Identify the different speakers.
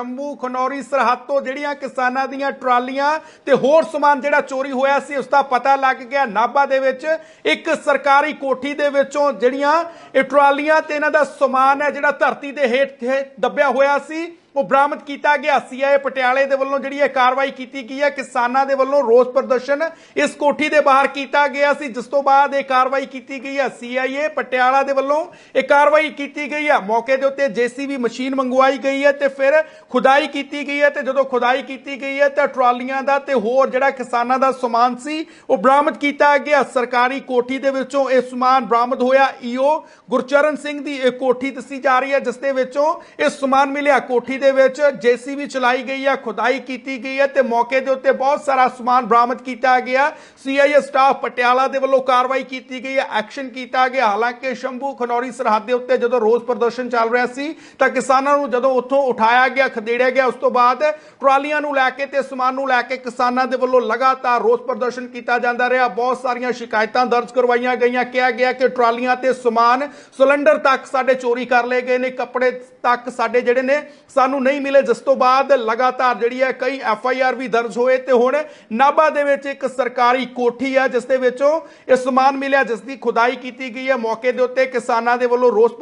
Speaker 1: ਜੰਮੂ ਖਨੌਰੀ ਸਰਹੱਦ ਤੋਂ ਜਿਹੜੀਆਂ ਕਿਸਾਨਾਂ ਦੀਆਂ ਟਰਾਲੀਆਂ ਤੇ ਹੋਰ ਸਮਾਨ ਜਿਹੜਾ ਚੋਰੀ ਹੋਇਆ ਸੀ, ਉਸ ਦਾ ਪਤਾ ਲੱਗ ਗਿਆ। ਨਾਭਾ ਦੇ ਵਿੱਚ ਇੱਕ ਸਰਕਾਰੀ ਕੋਠੀ ਦੇ ਵਿੱਚੋਂ ਜਿਹੜੀਆਂ ਇਹ ਟਰਾਲੀਆਂ ਤੇ ਇਹਨਾਂ ਦਾ ਸਮਾਨ ਹੈ, ਜਿਹੜਾ ਧਰਤੀ ਦੇ ਹੇਠ ਦੱਬਿਆ ਹੋਇਆ ਸੀ ਉਹ ਬਰਾਮਦ ਕੀਤਾ ਗਿਆ। ਸੀਆਈਏ ਪਟਿਆਲੇ ਦੇ ਵੱਲੋਂ ਜਿਹੜੀ ਇਹ ਕਾਰਵਾਈ ਕੀਤੀ ਗਈ ਹੈ, ਕਿਸਾਨਾਂ ਦੇ ਵੱਲੋਂ ਰੋਸ ਪ੍ਰਦਰਸ਼ਨ ਇਸ ਕੋਠੀ ਦੇ ਬਾਹਰ ਕੀਤਾ ਗਿਆ ਸੀ। ਜਿਸ ਤੋਂ ਬਾਅਦ ਇਹ ਕਾਰਵਾਈ ਕੀਤੀ ਗਈ ਹੈ। ਸੀਆਈਏ ਪਟਿਆਲਾ ਦੇ ਵੱਲੋਂ ਇਹ ਕਾਰਵਾਈ ਕੀਤੀ ਗਈ ਹੈ। ਮੌਕੇ ਦੇ ਉੱਤੇ ਜੀਸੀਬੀ ਮਸ਼ੀਨ ਮੰਗਵਾਈ ਗਈ ਹੈ ਤੇ ਫਿਰ ਖੁਦਾਈ ਕੀਤੀ ਗਈ ਹੈ ਤੇ ਜਦੋਂ ਖੁਦਾਈ ਕੀਤੀ ਗਈ ਹੈ ਤਾਂ ਟਰਾਲੀਆਂ ਦਾ ਤੇ ਹੋਰ ਜਿਹੜਾ ਕਿਸਾਨਾਂ ਦਾ ਸਮਾਨ ਸੀ, ਉਹ ਬਰਾਮਦ ਕੀਤਾ ਗਿਆ। ਸਰਕਾਰੀ ਕੋਠੀ ਦੇ ਵਿੱਚੋਂ ਇਹ ਸਮਾਨ ਬਰਾਮਦ ਹੋਇਆ। ਈਓ ਗੁਰਚਰਨ ਸਿੰਘ ਦੀ ਇਹ ਕੋਠੀ ਦੱਸੀ ਜਾ ਰਹੀ ਹੈ, ਜਿਸ ਦੇ ਵਿੱਚੋਂ ਇਹ ਸਮਾਨ ਮਿਲਿਆ। ਕੋਠੀ ਦੇ ਵਿੱਚ ਜੀਸੀਬੀ ਚਲਾਈ ਗਈ ਹੈ ਖੁਦਾਈ ਕੀਤੀ ਗਈ ਹੈ ਤੇ ਮੌਕੇ ਦੇ ਉੱਤੇ ਬਹੁਤ ਸਾਰਾ ਸਮਾਨ ਬਰਾਮਦ ਕੀਤਾ ਗਿਆ। ਸੀਆਈਏ ਸਟਾਫ ਪਟਿਆਲਾ ਦੇ ਵੱਲੋਂ ਕਾਰਵਾਈ ਕੀਤੀ ਗਈ ਹੈ ਐਕਸ਼ਨ ਕੀਤਾ ਗਿਆ। ਹਾਲਾਂਕਿ ਸ਼ੰਭੂ ਖਨੌਰੀ ਸਰਹੱਦ ਦੇ ਉੱਤੇ ਜਦੋਂ ਰੋਸ ਪ੍ਰਦਰਸ਼ਨ ਚੱਲ ਰਿਹਾ ਸੀ ਤਾਂ ਕਿਸਾਨਾਂ ਨੂੰ ਜਦੋਂ ਉੱਥੋਂ ਉਠਾਇਆ ਗਿਆ, ਖਦੇੜਿਆ ਗਿਆ, ਉਸ ਤੋਂ ਬਾਅਦ ਟਰਾਲੀਆਂ ਨੂੰ ਲੈ ਕੇ ਤੇ ਸਮਾਨ ਨੂੰ ਲੈ ਕੇ ਕਿਸਾਨਾਂ ਦੇ ਵੱਲੋਂ ਲਗਾਤਾਰ ਰੋਸ ਪ੍ਰਦਰਸ਼ਨ ਕੀਤਾ ਜਾਂਦਾ ਰਿਹਾ। ਬਹੁਤ ਸਾਰੀਆਂ ਸ਼ਿਕਾਇਤਾਂ ਦਰਜ ਕਰਵਾਈਆਂ ਗਈਆਂ। ਕਿਹਾ ਗਿਆ ਕਿ ਟਰਾਲੀਆਂ ਤੇ ਸਮਾਨ ਸਿਲੰਡਰ ਤੱਕ ਸਾਡੇ ਚੋਰੀ ਕਰ ਲਏ ਗਏ ਨੇ, ਕੱਪੜੇ ਤੱਕ ਸਾਡੇ ਜਿਹੜੇ ਨੇ ਸਾਨੂੰ ਨਹੀਂ ਮਿਲੇ, ਜਿਸ ਤੋਂ ਬਾਅਦ ਲਗਾਤਾਰ ਜਿਹੜੀ ਹੈ ਕਈ ਐਫ ਆਈ ਆਰ ਵੀ ਦਰਜ ਹੋਏ ਤੇ ਹੁਣ ਨਾਭਾ ਦੇ ਵਿੱਚ ਇੱਕ ਸਰਕਾਰੀ ਕੋਠੀ ਹੈ, ਜਿਸ ਦੇ ਵਿੱਚੋਂ ਇਹ ਸਮਾਨ ਮਿਲਿਆ, ਜਿਸ ਦੀ ਖੁਦਾਈ ਕੀਤੀ ਗਈ ਹੈ। ਮੌਕੇ ਦੇ ਉੱਤੇ ਕਿਸਾਨਾਂ ਦੇ ਵੱਲੋਂ ਰੋਸ